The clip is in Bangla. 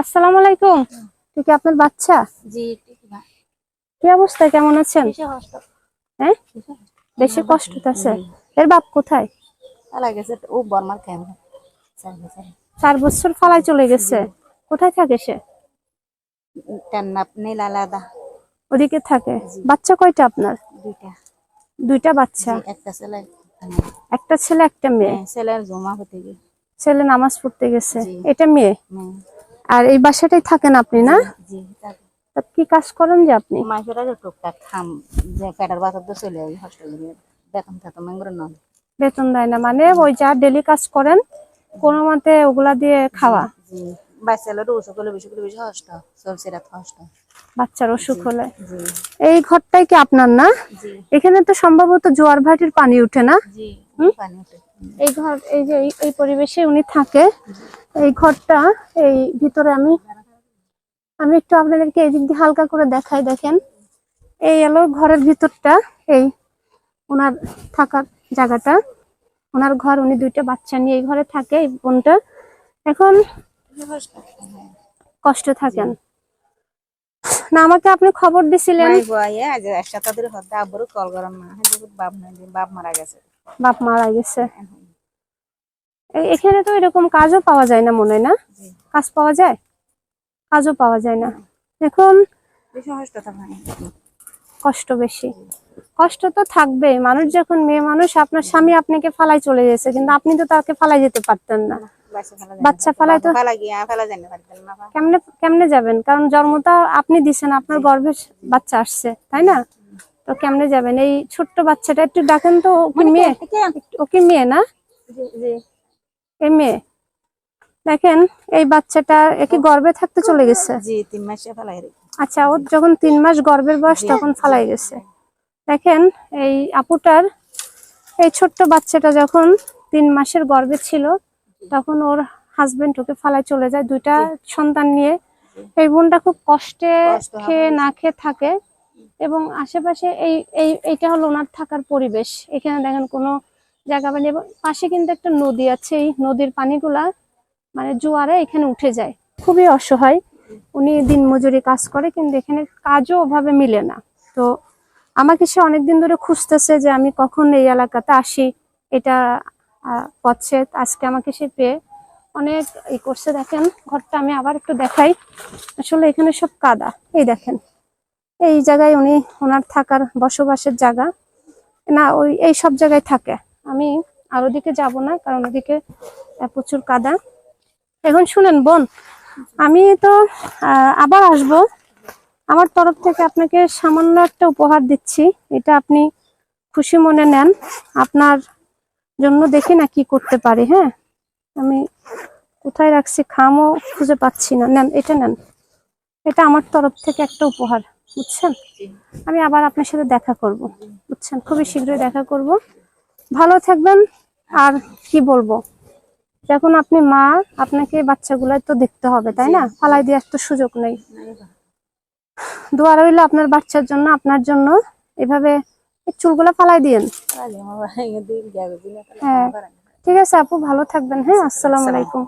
আসসালামু আলাইকুম। তুই কি আপনার বাচ্চা? জি কি অবস্থা? কেমন আছেন? হ্যাঁ? বেশি কষ্ট। আছে। এর বাপ কোথায়? গেছে ও বর্মার চার বছর ফালাই চলে গেছে। কোথায় থাকে সে? ওদিকে থাকে। বাচ্চা কয়টা আপনার? দুইটা। দুইটা বাচ্চা। একটা ছেলে একটা ছেলে একটা মেয়ে। হ্যাঁ, ছেলের জমা হতে গিয়ে। ছেলে নামাজ পড়তে গেছে। এটা মেয়ে, আর এই বাসাটাই থাকেন আপনি না? জি কি কাজ করেন যে আপনি? মাসেরা যে টুকটাক খাম যে পেটার বাতার তো চলে যাই হস্টেলে বেতন নয়। দেয় না মানে ওই যা ডেলি কাজ করেন কোনো মতে ওগুলা দিয়ে খাওয়া? বাচ্চালের অসুখ হলে বেশি করে বেশি হস্ত চলছে রাত হস্ত বাচ্চার অসুখ হলে? এই ঘরটাই কি আপনার না? এখানে তো সম্ভবত জোয়ার ভাটির পানি উঠে না? এই ঘর এই যে এই পরিবেশে উনি থাকে। এই ঘরটা এই ভিতরে আমি আমি একটু আপনাদেরকে এই দিক দিয়ে হালকা করে দেখাই দেখেন। এই এলো ঘরের ভিতরটা এই ওনার থাকার জায়গাটা। ওনার ঘর উনি দুইটা বাচ্চা নিয়ে এই ঘরে থাকে এই বোনটা। এখন হ্যাঁ কষ্ট থাকেন। না আমাকে আপনি খবর দিছিলেন। হ্যাঁ বাপ মারা গেছে। বাপ মারা গেছে। এ- এখানে তো এরকম কাজও পাওয়া যায় না মনে হয় না? কাজ পাওয়া যায়? কাজও পাওয়া যায় না। এখন। কষ্ট বেশি। কষ্ট তো থাকবেই মানুষ যখন মেয়ে মানুষ আপনার স্বামী আপনাকে ফালাই চলে গেছে কিন্তু আপনি তো তাকে ফালাই যেতে পারতেন না। বাচ্চা। ফেলাই তো-। কেমনে কেমনে যাবেন? কারণ জন্মটা আপনি দিছেন আপনার গর্ভে বাচ্চা আসছে তাই না? তো কেমনে যাবেন? এই ছোট্ট বাচ্চাটা একটু ডাকেন তো কি মেয়ে? ও কি মেয়ে না? এই মেয়ে। দেখেন এই বাচ্চাটা একে গর্ভে থাকতে চলে গেছে। জি তিন মাসে ফেলাই রেখে আচ্ছা ওর যখন তিন মাস গর্ভের বয়স তখন ফালাই গেছে। দেখেন এই আপুটার এই ছোট্ট বাচ্চাটা যখন তিন মাসের গর্ভে ছিল তখন ওর হাজবেন্ড ওকে ফালাই চলে যায় দুইটা সন্তান নিয়ে। এই বোনটা খুব কষ্টে খেয়ে না খেয়ে থাকে। এবং আশেপাশে এই এই এইটা হলো ওনার থাকার পরিবেশ। এখানে দেখেন কোনো জায়গা বানি এবং পাশে কিন্তু একটা নদী আছে, এই নদীর পানিগুলা মানে জোয়ারে এখানে উঠে যায়। খুবই অসহায়। উনি দিন মজুরি কাজ করে, কিন্তু এখানে কাজও ওভাবে মিলে না। তো আমাকে সে অনেকদিন ধরে খুঁজতেছে যে আমি কখন এই এলাকাতে আসি। এটা পথছে আজকে আমাকে সে পেয়ে অনেক ই করছে। দেখেন, ঘরটা আমি আবার একটু দেখাই। আসলে এখানে সব কাদা। এই দেখেন, এই জায়গায় উনি ওনার থাকার বসবাসের জায়গা। না, ওই, এই সব জায়গায় থাকে। আমি আর ওদিকে যাব না, কারণ ওদিকে প্রচুর কাদা। এখন শুনেন, বোন, আমি তো আবার আসব। আমার তরফ থেকে আপনাকে সামান্য একটা উপহার দিচ্ছি। এটা আপনি খুশি মনে নেন। আপনার জন্য দেখি না কি করতে পারি হ্যাঁ? আমি কোথায় রাখছি, খামও খুঁজে পাচ্ছি না। নেন, এটা নেন। এটা আমার তরফ থেকে একটা উপহার, বুঝছেন? আমি আবার আপনার সাথে দেখা করব, বুঝছেন? খুবই শীঘ্রই দেখা করব। ভালো থাকবেন। আর কি বলব? এখন আপনি মা আপনাকে বাচ্চাগুলাই তো দেখতে হবে তাই না? ফালাই দেওয়ার তো সুযোগ নেই। দোয়া রইল আপনার বাচ্চার জন্য আপনার জন্য। এভাবে চুলগুলা ফালাই দিয়েন। হ্যাঁ। ঠিক আছে আপু ভালো থাকবেন। হ্যাঁ আসসালামু আলাইকুম।